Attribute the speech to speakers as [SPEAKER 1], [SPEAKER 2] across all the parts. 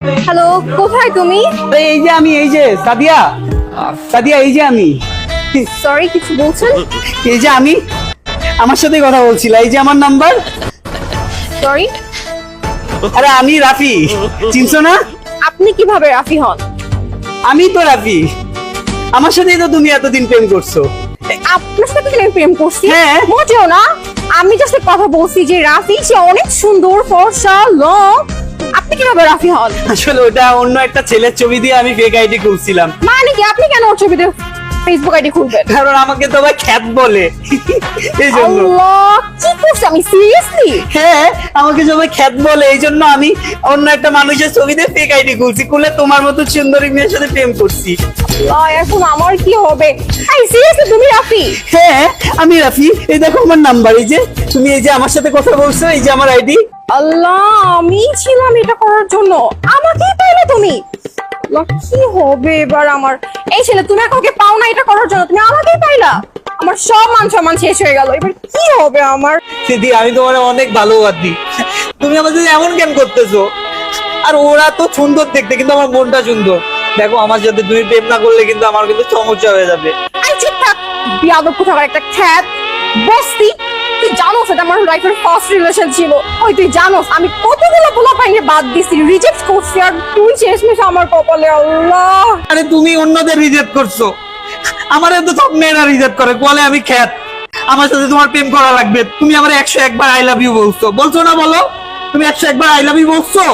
[SPEAKER 1] Hello কোথায় তুমি?
[SPEAKER 2] এই যে আমি এই যে সাদিয়া। সাদিয়া এই যে আমি।
[SPEAKER 1] সরি কিছু বলছেন?
[SPEAKER 2] এই যে আমি। আমার সাথে কথা বলছিল এই যে আমার নাম্বার।
[SPEAKER 1] সরি
[SPEAKER 2] আরে আমি রাফি। চিনছো না?
[SPEAKER 1] আপনি কীভাবে রাফি হন?
[SPEAKER 2] আমি তো রাফি। আমার সাথেই তো তুমি এতদিন প্রেম করছ।
[SPEAKER 1] আপনার সাথে প্রেম করছি?
[SPEAKER 2] হ্যাঁ।
[SPEAKER 1] মোটেও না। আমি জাস্ট কথা বলছি যে রাফি সে অনেক সুন্দর ফর্সা লং আপনি কীভাবে রাফি হন?
[SPEAKER 2] আসলে ওটা অন্য একটা ছেলের ছবি দিয়ে আমি ফেক আইডি খুলছিলাম।
[SPEAKER 1] মানে কি? আপনি কেন ওর ছবিতে ফেসবুক আইডি খুলবেন?
[SPEAKER 2] কারণ আমাকে তো ভাই খ্যাত বলে। এই জন্য
[SPEAKER 1] আল্লাহ কি করছে? আমি সিরিয়াসলি
[SPEAKER 2] হ্যাঁ আমাকে সবাই খ্যাত বলে। এই জন্য আমি অন্য একটা মানুষের ছবিতে ফেক আইডি খুলছি। খুলে তোমার মতো সুন্দরী মেয়ের সাথে প্রেম করছি।
[SPEAKER 1] এখন আমার কি হবে? এই সিরিয়াসলি তুমি রাফি?
[SPEAKER 2] হ্যাঁ আমি রাফি। এই দেখো আমার নাম্বার এই যে তুমি এই যে আমার সাথে কথা বলছো এই যে আমার আইডি
[SPEAKER 1] আল্লাহ আমি ছিলাম এটা করার জন্য। আমাকেই পাইলে তুমি। কি হবে এবার আমার? এই ছেলে তুমি ওকে পাও না এটা করার জন্য। তুমি আমাকেই পাইলা। আমার সব মান সম্মান শেষ হয়ে গেল। এবার কি হবে আমার?
[SPEAKER 2] দিদি আমি তোমার অনেক ভালোবাসি। তুমি আমার সাথে এমন কেন করতেছো? আর ওরা তো সুন্দর দেখতে কিন্তু আমার মনটা সুন্দর। দেখো আমার সাথে তুমি প্রেম না করলে কিন্তু আমার কিন্তু সমস্যা হয়ে যাবে।
[SPEAKER 1] আই চুপ থাক। বিয়াদব কোথাকার একটা খ্যাত বস্তি। এটা আমার লাইফের ফার্স্ট রিলেশন ছিল। ওই তুই জানোস আমি কতগুলো পোলা পাইনে বাদ দিছি। রিজেক্ট করছি আর তুই শেষমেশ আমার কপালে আল্লাহ।
[SPEAKER 2] আরে তুমি অন্যদের রিজেক্ট করছ। আমার তো সব মেয়েরা রিজেক্ট করে বলে আমি খ্যাত। আমার সাথে তোমার প্রেম করা লাগবে। তুমি আমার একশো একবার আই লাভ ইউ বলছো। বলছো না বলো তুমি একশো একবার আই লাভ ইউ বলছো?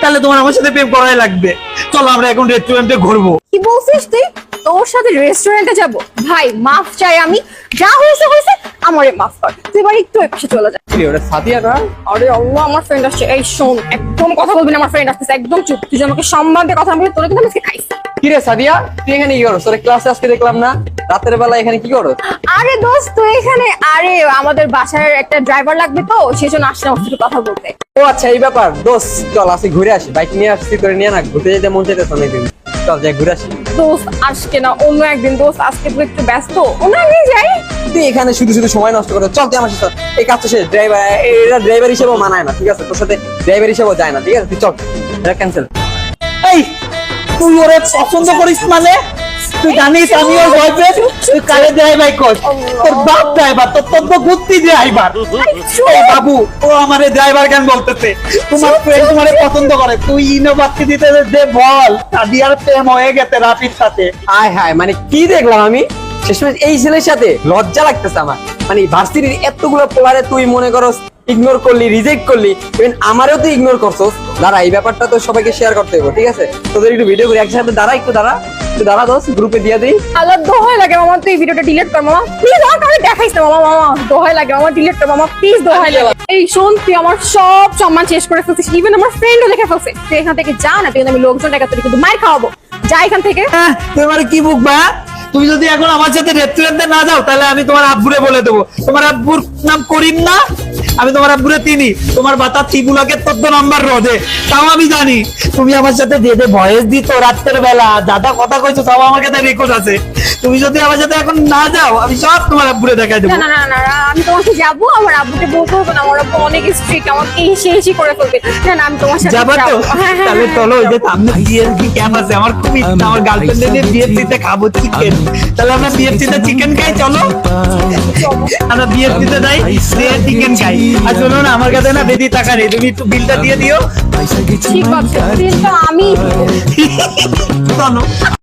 [SPEAKER 2] তাহলে তোমার আমার সাথে প্রেম করাই লাগবে। চলো আমরা এখন রেস্টুরেন্টে ঘুরবো।
[SPEAKER 1] কি বলছিস তুই? তোর সাথে রেস্টুরেন্টে যাব। ভাই মাফ চাই আমি। যা হয়েছে হয়েছে আমারে মাফ কর। তুই এবার একটু এপাশে চলে যা।
[SPEAKER 2] ওটা সাদিয়া না?
[SPEAKER 1] আরে আল্লাহ আমার ফ্রেন্ড আসছে। এই শোন একদম কথা বলবি না আমার ফ্রেন্ড আসছে একদম চুপ। তুই আমাকে সম্মান দিয়ে কথা বলে তোরা কিন্তু আমি আজকে খাইছি।
[SPEAKER 3] কিরে সাদিয়া তুই এখানে কি করো তোর ক্লাসে আজকে দেখলাম না। রাতের বেলা এখানে কি করো
[SPEAKER 1] আরে দোস্ত তুই এখানে আরে আমাদের বাসার একটা ড্রাইভার লাগবে তো সেই জন্য আসলাম সাথে কথা বলতে।
[SPEAKER 3] ও আচ্ছা এই ব্যাপার। দোষ চল আসি ঘুরে আসি। বাইক নিয়ে আসছি তোরে নিয়ে না ঘুরতে যেতে মন চাইতেছে অনেকদিন। চল যাই ঘুরে আসি।
[SPEAKER 1] দোস্ত আজকে না অন্য একদিন দোস্ত আজকে তুই একটু ব্যস্ত। অন্য একদিন যাই।
[SPEAKER 3] তুই এখানে শুধু শুধু সময় নষ্ট করে চল তুই আমার সাথে এই কাজটা শেষ ড্রাইভার এটা ড্রাইভার হিসেবেও মানায় না ঠিক আছে? তোর সাথে ড্রাইভার হিসেবেও যায় না ঠিক আছে? তুই চল। এটা ক্যান্সেল
[SPEAKER 2] এই তুই ওরে পছন্দ করিস মানে? তুই জানিস আমি ওর বয়ফ্রেন্ড তুই কারে ড্রাইভার কর? তোর বাপ ড্রাইভার তোর তোর তো বুদ্ধি ড্রাইভার এই বাবু, ও আমারে ড্রাইভার কেন বলতেছে? তোমার ফ্রেন্ড তোমারে পছন্দ করে। তুই ইনোভার্সিটি দিতে দে বল সাদিয়ার প্রেম হয়ে গেছে রাফির সাথে।
[SPEAKER 3] হায় মানে কি দেখলাম আমি? শেষমেশ এই ছেলের সাথে লজ্জা লাগতেছে আমার। মানে ভার্সিটির এতগুলো পোলারে তুই মনে করস ইগনোর করলি রিজেক্ট করলি ইভেন আমারও তুই ইগনোর করছস। দাঁড়া, এই ব্যাপারটা তো সবাইকে শেয়ার করতে হবে ঠিক আছে? তোদের একটু ভিডিও করি, একসাথে দাঁড়া, একটু দাঁড়া। দাঁড়া দোস গ্রুপে দিয়ে দিই।
[SPEAKER 1] আল্লাহ দোহাই লাগে মামা তুই ভিডিওটা ডিলিট কর মামা। প্লিজ আমার কাছে দেখাইস না মামা মামা। দোহাই লাগে মামা ডিলিট কর মামা প্লিজ দোহাই লাগে। এই শোন তুই আমার সব সম্মান শেষ করে ফেলছিস ইভেন আমার ফ্রেন্ডও দেখে ফেলছে। তুই এখান থেকে যা না তুই কিন্তু আমি লোকজন তোর কিন্তু মার খাওয়াবো। যা এখান থেকে।
[SPEAKER 2] হ্যাঁ তুমি আমার কি বুকবা তুমি যদি এখন আমার সাথে রেস্টুরেন্টে না যাও তাহলে আমি তোমার আব্বুরে বলে দেবো। তোমার আব্বুর নাম করিম না? আমি তোমার আব্বুরে চিনি। তোমার বাতা ত্রিপুলাকে তদ্দ নাম্বার রোদে। তাও আমি জানি। তুমি আমার সাথে যে ভয়েস দিত রাত্রের বেলা দাদা কথা কইছো তাও আমার কাছে রেকর্ড আছে। তুমি যদি আমার সাথে এখন না যাও আমি সব তোমার আব্বুরে দেখাই দেবো।
[SPEAKER 1] না না না আমি তোমাকে যাব আমার আব্বুকে বলতে হবে না আমার আব্বু অনেক স্ট্রিক্ট আমাকে এসে এসে করে ফেলবে। না না আমি তোমার সাথে
[SPEAKER 2] যাবা তো?
[SPEAKER 1] যাব। হ্যাঁ, হ্যাঁ,
[SPEAKER 2] তাহলে
[SPEAKER 1] হ্যাঁ,
[SPEAKER 2] চলো ওই যে। সামনে বিএফসি ক্যাম্প আছে আমার খুব ইচ্ছা আমার গার্লফ্রেন্ড নিয়ে বিএফসিতে খাব চিকেন তাহলে আমরা বিএফসিতে চিকেন খাই চলো। আমরা বিএফসিতে যাই দিয়ে চিকেন খাই। আর শোনো না আমার কাছে না বেশি টাকা নেই তুমি একটু বিলটা দিয়ে দিও।
[SPEAKER 1] ঠিক আছে কিন্তু আমি
[SPEAKER 2] চলো